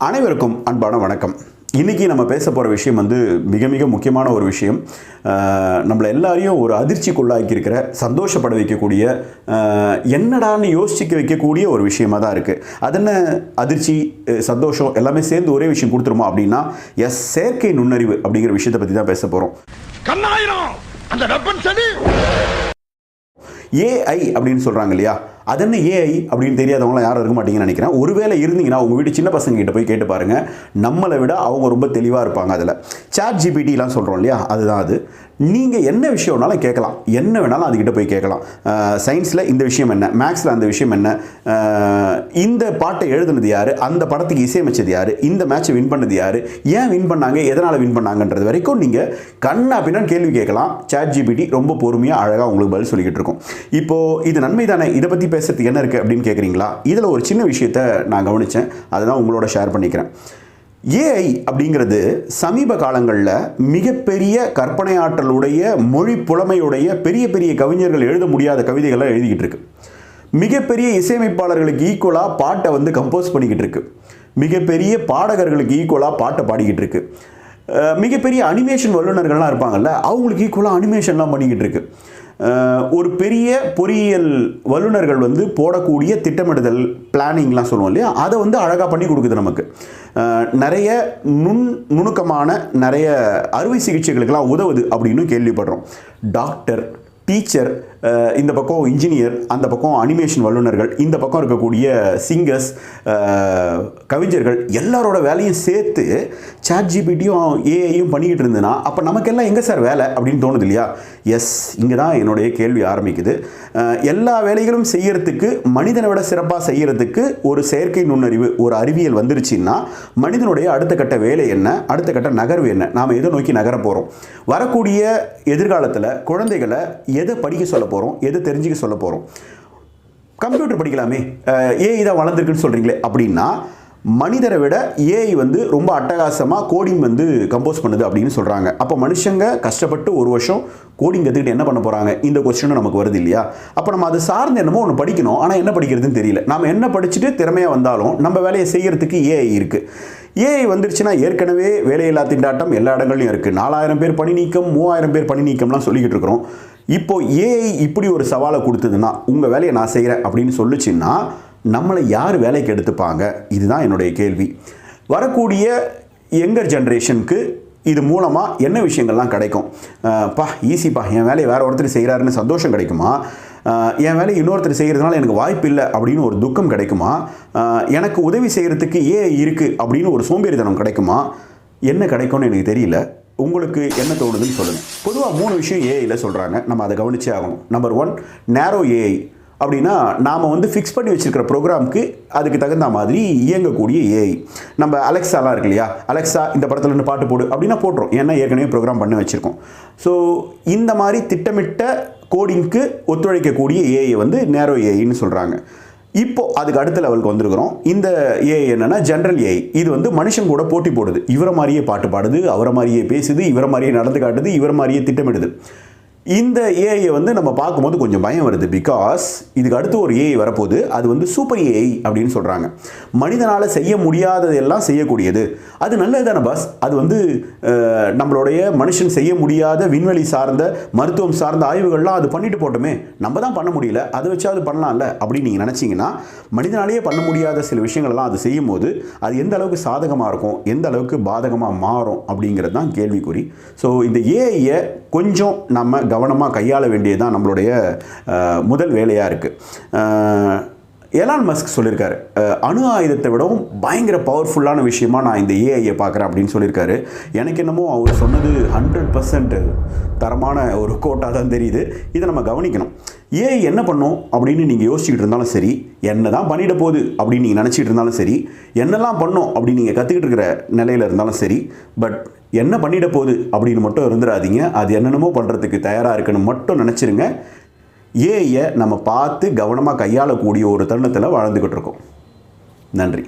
அனைவருக்கும் அன்பான வணக்கம். இன்றைக்கி நம்ம பேச போகிற விஷயம் வந்து மிக மிக முக்கியமான ஒரு விஷயம். நம்மளை எல்லாரையும் ஒரு அதிர்ச்சிக்குள்ளாக்கி இருக்கிற சந்தோஷப்பட வைக்கக்கூடிய என்னடான்னு யோசிக்க வைக்கக்கூடிய ஒரு விஷயமா தான் இருக்குது அது என்ன அதிர்ச்சி சந்தோஷம் எல்லாமே சேர்ந்து ஒரே விஷயம் கொடுத்துருமா அப்படின்னா எஸ் செயற்கை நுண்ணறிவு அப்படிங்கிற விஷயத்தை பற்றி தான் பேச போகிறோம் கண்ணாயிரம்! அந்த ஏஐ அப்படின்னு சொல்கிறாங்க இல்லையா? அது என்ன ஏஐ அப்படின்னு தெரியாதவங்களாம் யாரும் இருக்க மாட்டீங்கன்னு நினைக்கிறேன். ஒருவேளை இருந்தீங்கன்னா உங்கள் வீட்டு சின்ன பசங்க கிட்ட போய் கேட்டு பாருங்கள் நம்மளை விட அவங்க ரொம்ப தெளிவாக இருப்பாங்க அதில். சாட் ஜிபிடிலாம் சொல்கிறோம் இல்லையா? அதுதான் அது. நீங்கள் என்ன விஷயம் வேணாலும் கேட்கலாம். என்ன வேணாலும் அதுக்கிட்ட போய் கேட்கலாம். சயின்ஸில் இந்த விஷயம் என்ன? மேக்ஸில் அந்த விஷயம் என்ன? இந்த பாட்டை எழுதுனது யார்? அந்த படத்துக்கு இசையமைச்சது யார்? இந்த மேட்ச்சை வின் பண்ணது யார்? ஏன் வின் பண்ணாங்க? எதனால் வின் பண்ணாங்கன்றது வரைக்கும் நீங்கள் கண்ணா பின்னான்னு கேள்வி கேட்கலாம். சாட் ஜிபிடி ரொம்ப பொறுமையாக அழகாக உங்களுக்கு பதில் சொல்லிக்கிட்டு இருக்கும். இப்போது இது நன்மை தானே? இதை பற்றி பேசுறதுக்கு என்ன இருக்குது அப்படின்னு கேட்குறீங்களா இதில் ஒரு சின்ன விஷயத்தை நான் கவனித்தேன் அதுதான் உங்களோட ஷேர் பண்ணிக்கிறேன். ஏஐ அப்படிங்கிறது சமீப காலங்களில் மிகப்பெரிய கற்பனை ஆற்றலுடைய மொழி புலமையுடைய பெரிய பெரிய கவிஞர்கள் எழுத முடியாத கவிதைகளை எழுதிக்கிட்டு இருக்கு. மிகப்பெரிய இசையமைப்பாளர்களுக்கு ஈக்குவலாக பாட்டை வந்து கம்போஸ் பண்ணிக்கிட்டு இருக்கு. மிகப்பெரிய பாடகர்களுக்கு ஈக்குவலாக பாட்டை பாடிக்கிட்டு இருக்கு. மிகப்பெரிய அனிமேஷன் வல்லுநர்கள்லாம் இருப்பாங்கல்ல அவங்களுக்கு ஈக்குவலாக அனிமேஷன்லாம் பண்ணிக்கிட்டு இருக்கு. ஒரு பெரிய பொறியியல் வல்லுநர்கள் வந்து போடக்கூடிய திட்டமிடுதல் பிளானிங்லாம் சொல்லுவோம் இல்லையா? அதை வந்து அழகாக பண்ணி கொடுக்குது நமக்கு. நிறைய நுண் நுணுக்கமான நிறைய அறுவை சிகிச்சைகளுக்கெல்லாம் உதவுது அப்படின்னு கேள்விப்படுறோம். டாக்டர் டீச்சர் இந்த பக்கம் இன்ஜினியர் அந்த பக்கம் அனிமேஷன் வல்லுநர்கள் இந்த பக்கம் இருக்கக்கூடிய சிங்கர்ஸ் கவிஞர்கள் எல்லாரோட வேலையும் சேர்த்து சாட் ஜிபிடியும் ஏஐயும் பண்ணிக்கிட்டு இருந்ததுன்னா அப்போ நமக்கெல்லாம் எங்கே சார் வேலை அப்படின்னு தோணுது இல்லையா? எஸ் இங்கே தான் என்னுடைய கேள்வி ஆரம்பிக்குது. எல்லா வேலைகளும் செய்யறதுக்கு மனிதனை விட சிறப்பாக செய்யறதுக்கு ஒரு செயற்கை நுண்ணறிவு ஒரு அறிவியல் வந்துருச்சுன்னா மனிதனுடைய அடுத்த கட்ட வேலை என்ன? அடுத்த கட்ட நகர்வு என்ன? நாம் எதை நோக்கி நகர போகிறோம் வரக்கூடிய எதிர்காலத்தில் குழந்தைகளை எதை படிக்க சொல்ல போகிறோம் எதை தெரிஞ்சுக்க சொல்ல போகிறோம் கம்ப்யூட்டர் படிக்கலாமே. ஏஐ தான் வளர்ந்துருக்குன்னு சொல்கிறீங்களே அப்படின்னா மனிதரை விட ஏஐ வந்து ரொம்ப அட்டகாசமாக கோடிங் வந்து கம்போஸ் பண்ணுது அப்படின்னு சொல்கிறாங்க அப்போ மனுஷங்க கஷ்டப்பட்டு ஒரு வருஷம் கோடிங் கற்றுக்கிட்டு என்ன பண்ண போகிறாங்க இந்த கொஸ்டினும் நமக்கு வருது இல்லையா? அப்போ நம்ம அது சார்ந்து என்னமோ ஒன்று படிக்கணும். ஆனால் என்ன படிக்கிறதுன்னு தெரியல. நம்ம என்ன படிச்சுட்டு திறமையாக வந்தாலும் நம்ம வேலையை செய்கிறதுக்கு ஏஐ இருக்குது ஏஐ வந்துருச்சுன்னா ஏற்கனவே வேலையில்லா திண்டாட்டம் எல்லா இடங்கள்லையும் இருக்குது நாலாயிரம் பேர் பணி நீக்கம் மூவாயிரம் பேர் பணி நீக்கம்லாம் சொல்லிக்கிட்டு இருக்கிறோம். இப்போ ஏஐ இப்படி ஒரு சவாலை கொடுத்ததுன்னா உங்கள் வேலையை நான் செய்கிறேன் அப்படின்னு சொல்லிச்சின்னா நம்மளை யார் வேலைக்கு எடுத்துப்பாங்க? இதுதான் என்னுடைய கேள்வி. வரக்கூடிய யங்கர் ஜென்ரேஷனுக்கு இது மூலமாக என்ன விஷயங்கள்லாம் கிடைக்கும்? பா ஈஸிப்பா என் வேலையை வேறு ஒருத்தர் செய்கிறாருன்னு சந்தோஷம் கிடைக்குமா? என் வேலை இன்னொருத்தர் செய்கிறதுனால எனக்கு வாய்ப்பு இல்லை அப்படின்னு ஒரு துக்கம் கிடைக்குமா? எனக்கு உதவி செய்கிறதுக்கு ஏஐ இருக்குது அப்படின்னு ஒரு சோம்பேறித்தனம் கிடைக்குமா? என்ன கிடைக்கும்னு எனக்கு தெரியல. உங்களுக்கு என்ன தோணுதுன்னு சொல்லுங்கள் பொதுவாக மூணு விஷயம் ஏஐயில் சொல்கிறாங்க நம்ம அதை கவனிச்சே ஆகணும். நம்பர் ஒன் நேரோ ஏஐ அப்படின்னா நாம் வந்து ஃபிக்ஸ் பண்ணி வச்சுருக்கிற ப்ரோக்ராம்க்கு அதுக்கு தகுந்த மாதிரி இயங்கக்கூடிய ஏஐ நம்ம அலெக்ஸாலாம் இருக்கு இல்லையா? அலெக்ஸா இந்த படத்தில் இருந்து பாட்டு போடு அப்படின்னா போட்டுரும். ஏன்னா ஏற்கனவே ப்ரோக்ராம் பண்ணி வச்சுருக்கோம். ஸோ இந்த மாதிரி திட்டமிட்ட கோடிங்க்கு ஒத்துழைக்கக்கூடிய ஏஐ வந்து நேரோ ஏஐன்னு சொல்கிறாங்க இப்போ அதுக்கு அடுத்த லெவலுக்கு வந்திருக்கிறோம். இந்த ஏஐ என்னன்னா ஜென்ரல் ஏஐ இது வந்து மனுஷன் கூட போட்டி போடுது. இவரை மாதிரியே பாட்டு பாடுது அவரை மாதிரியே பேசுது இவரை மாதிரியே நடந்து காட்டுது இவரை மாதிரியே திட்டமிடுது. இந்த ஏஐயை வந்து நம்ம பார்க்கும்போது கொஞ்சம் பயம் வருது. பிகாஸ் இதுக்கு அடுத்து ஒரு ஏஐ வரப்போகுது. அது வந்து சூப்பர் ஏஐ அப்படின்னு சொல்கிறாங்க மனிதனால் செய்ய முடியாததெல்லாம் செய்யக்கூடியது. அது நல்லது தானே பாஸ் அது வந்து நம்மளுடைய மனுஷன் செய்ய முடியாத விண்வெளி சார்ந்த மருத்துவம் சார்ந்த ஆய்வுகள்லாம் அது பண்ணிட்டு போட்டோமே. நம்ம தான் பண்ண முடியல. அதை வச்சாவது பண்ணலாம்ல அப்படின்னு நீங்கள் நினச்சிங்கன்னா மனிதனாலேயே பண்ண முடியாத சில விஷயங்கள்லாம் அது செய்யும் போது அது எந்த அளவுக்கு சாதகமாக இருக்கும்? எந்த அளவுக்கு பாதகமாக மாறும்? அப்படிங்கிறது தான் கேள்விக்குறி. ஸோ இந்த ஏஐயை கொஞ்சம் நம்ம கவனமாக கையாள வேண்டியது தான் நம்மளுடைய முதல் வேலையாக இருக்குது எலான் மஸ்க் சொல்லியிருக்காரு அணு ஆயுதத்தை விடவும் பயங்கர பவர்ஃபுல்லான விஷயமா நான் இந்த ஏஐயை பார்க்குறேன் அப்படின்னு சொல்லியிருக்காரு எனக்கு என்னமோ அவர் சொன்னது ஹண்ட்ரட் பர்சன்ட் தரமான ஒரு கோட்டாக தான் தெரியுது. இதை நம்ம கவனிக்கணும். ஏஐ என்ன பண்ணும் அப்படின்னு நீங்கள் யோசிச்சுக்கிட்டு இருந்தாலும் சரி என்ன தான் பண்ணிட போகுது அப்படின்னு நீங்கள் நினச்சிட்டு இருந்தாலும் சரி என்னெல்லாம் பண்ணும் அப்படின்னு நீங்கள் கற்றுக்கிட்டு இருக்கிற நிலையில் இருந்தாலும் சரி பட் என்ன பண்ணிட போகுது அப்படின்னு மட்டும் இருந்துடாதீங்க. அது என்னென்னமோ பண்ணுறதுக்கு தயாராக இருக்குன்னு மட்டும் நினச்சிருங்க. ஏஐயை நம்ம பார்த்து கவனமாக கையாளக்கூடிய ஒரு தருணத்தில் வாழ்ந்துக்கிட்டு இருக்கோம். நன்றி.